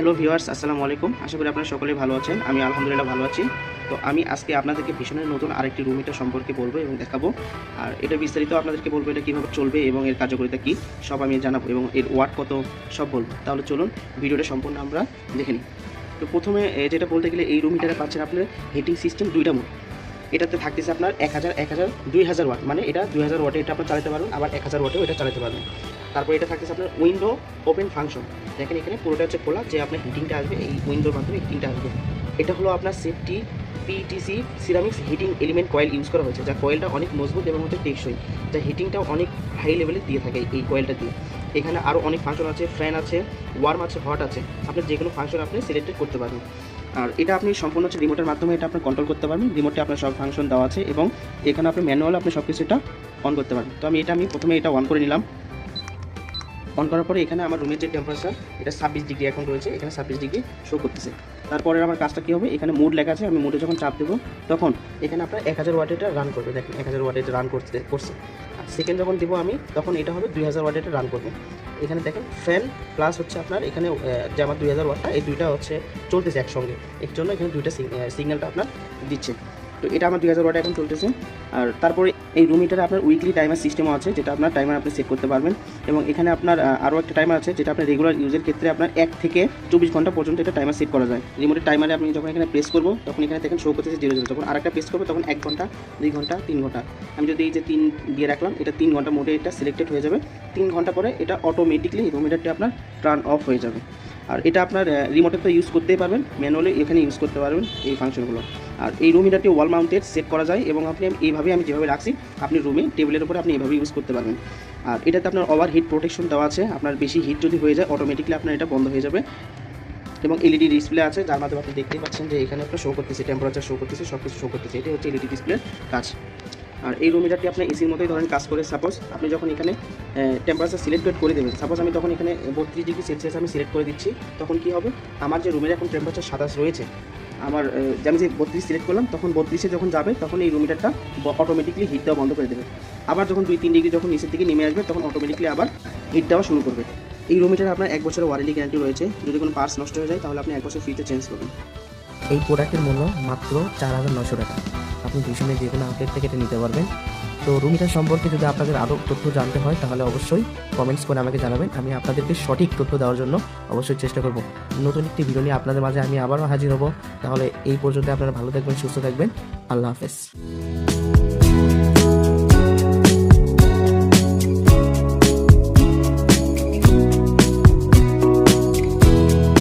Hello viewers, আসসালামু আলাইকুম। আশা করি আপনারা সকলেই ভালো আছেন। আমি আলহামদুলিল্লাহ ভালো আছি। তো আমি আজকে আপনাদেরকে ভীষণের নতুন আরেকটি রুম হিটার সম্পর্কে বলব এবং দেখাবো। আর এটা বিস্তারিত আপনাদেরকে বলব এটা কীভাবে চলবে এবং এর কার্যকারিতা কী, সব আমি জানাব এবং এর ওয়াট কত, সব বলব। তাহলে চলুন ভিডিওটা সম্পূর্ণ আমরা দেখে নিই। তো প্রথমে যেটা বলতে গেলে এই রুম হিটারে পাচ্ছেন আপনার হিটিং সিস্টেম দুইটা মোড এটাতে থাকতেছে আপনার এক হাজার এক হাজার, দুই হাজার ওয়াট মানে এটা দুই হাজার ওয়াটে এটা আপনার চালাতে পারবেন, আবার এক হাজার ওয়াটেও এটা চালাতে পারবেন। তারপর এটা থাকতেছে আপনার উইন্ডো ওপেন ফাংশন দেখেন এখানে পুরোটা হচ্ছে খোলা, যে আপনার হিটিংটা আসবে, এই উইন্ডোর মাধ্যমে হিটিংটা আসবে। এটা হলো আপনার safety PTC ceramics heating element coil use করা হয়েছে, যা কয়েলটা অনেক মজবুত এবং হচ্ছে টেকসই, যা হিটিংটাও অনেক হাই লেভেলে দিয়ে থাকে এই কয়েলটা দিয়ে। এখানে আরও অনেক ফাংশন আছে ফ্যান আছে ওয়ার্ম আছে হট আছে, আপনি যে কোনো ফাংশন আপনি সিলেক্টেড করতে পারবেন। আর এটা আপনি সম্পূর্ণ হচ্ছে রিমোটের মাধ্যমে এটা আপনি কন্ট্রোল করতে পারবেন রিমোটে আপনার সব ফাংশন দেওয়া আছে এবং এখানে আপনি ম্যানুয়াল আপনি সব কিছু এটা অন করতে পারবেন। তো আমি এটা আমি প্রথমে এটা অন করে নিলাম। অন করার পরে এখানে আমার রুমের যে টেম্পারেচার এটা ছাব্বিশ ডিগ্রি এখন রয়েছে, এখানে ছাব্বিশ ডিগ্রি শো করতেছে। তারপরে আমার কাজটা কী হবে? এখানে মুড লেখা আছে, আমি মুডে যখন চাপ দেবো, তখন এখানে আপনার এক হাজার ওয়াট এটা রান করবে, দেখেন, এক হাজার ওয়াট এটা রান করতে করছে। আর সেকেন্ড যখন দেবো আমি, তখন এটা হবে দুই হাজার ওয়াট এটা রান করবে। এখানে দেখেন ফ্যান প্লাস হচ্ছে আপনার এখানে যে আমার দুই হাজার ওয়াটটা এই দুইটা হচ্ছে চলতেছে একসঙ্গে। এর জন্য এখানে দুইটা সিগন্যালটা আপনার দিচ্ছে। তো এটা আমার দুই হাজার ওয়াট এখন চলতেছে। আর তারপরে এই রুম হিটারে আপনার উইকলি টাইমার সিস্টেমও আছে, যেটা আপনার টাইমার আপনি সেট করতে পারবেন। এবং এখানে আপনার আরও একটা টাইমার আছে, যেটা আপনার রেগুলার ইউজের ক্ষেত্রে আপনার এক থেকে চব্বিশ ঘণ্টা পর্যন্ত এটা টাইমার সেট করা যায়। রিমোটের টাইমারে আপনি যখন এখানে প্রেস করব, তখন এখানে দেখেন শো করতেছে জিরো জিরো যখন আরেকটা প্রেস করব, তখন এক ঘণ্টা, দুই ঘণ্টা, তিন ঘণ্টা। আমি যদি এই যে তিন দিয়ে রাখলাম, এটা তিন ঘণ্টা মোডে এটা সিলেক্টেড হয়ে যাবে। তিন ঘণ্টা পরে এটা অটোমেটিকলি রুম হিটারটি আপনার টার্ন অফ হয়ে যাবে। আর এটা আপনার রিমোটে তো ইউজ করতেই পারবেন ম্যানুয়ালি এখানে ইউজ করতে পারবেন এই ফাংশনগুলো আর এই রুম হিটারটি ওয়াল মাউন্টেড সেট করা যায় এবং আপনি এইভাবে আমি যেভাবে রাখছি, আপনি রুমে টেবিলের উপরে আপনি এভাবে ইউজ করতে পারবেন। আর এটাতে আপনার ওভার হিট প্রোটেকশন দেওয়া আছে, আপনার বেশি হিট যদি হয়ে যায় অটোমেটিকলি আপনার এটা বন্ধ হয়ে যাবে। এবং এলইডি ডিসপ্লে আছে, যার মাধ্যমে আপনি দেখতেই পাচ্ছেন যে এখানে একটা শো করতেছে টেম্পারেচার শো করতেছে সব কিছু শো করতেছে। এটাই হচ্ছে এলইডি ডিসপ্লের কাজ। আর এই রুম আপনার এসির মতোই ধরেন কাজ করে সাপোজ আপনি যখন এখানে টেম্পারেচার সিলেক্ট করে দেবেন সাপোজ আমি তখন এখানে বত্রিশ ডিগ্রি সেলসিয়াস আমি সিলেক্ট করে দিচ্ছি, তখন কি হবে? আমার যে রুমের এখন টেম্পারেচার সাতাশ রয়েছে, আমার আমি যে বত্রিশ সিলেক্ট করলাম, তখন বত্রিশে যখন যাবে, তখন এই রুম হিটারটা অটোমেটিকলি হিট দেওয়া বন্ধ করে দেবে। আবার যখন দুই তিন ডিগ্রি যখন নিচের দিকে নেমে আসবে, তখন অটোমেটিকলি আবার হিট দেওয়া শুরু করবে। এই রুম হিটার আপনার এক বছরের ওয়ারেন্টি গ্যারান্টি রয়েছে, যদি কোনো পার্টস নষ্ট হয়ে যায়, তাহলে আপনি এক বছর ফ্রিতে চেঞ্জ করবেন। এই প্রোডাক্টের মূল্য মাত্র চার হাজার নশো টাকা। আপনি ভীষণের যে কোনো আউটলেট থেকে এটা নিতে পারবেন। তো রুম হিটার সম্পর্কে যদি আপনাদের আরও তথ্য জানতে হয়, তাহলে অবশ্যই কমেন্টস করে আমাকে জানাবেন। আমি আপনাদেরকে সঠিক তথ্য দেওয়ার জন্য অবশ্যই চেষ্টা করব। নতুন একটি ভিডিও নিয়ে আপনাদের মাঝে আমি আবারও হাজির হব। তাহলে এই পর্যন্ত আপনারা ভালো থাকবেন, সুস্থ থাকবেন। আল্লাহ হাফেজ।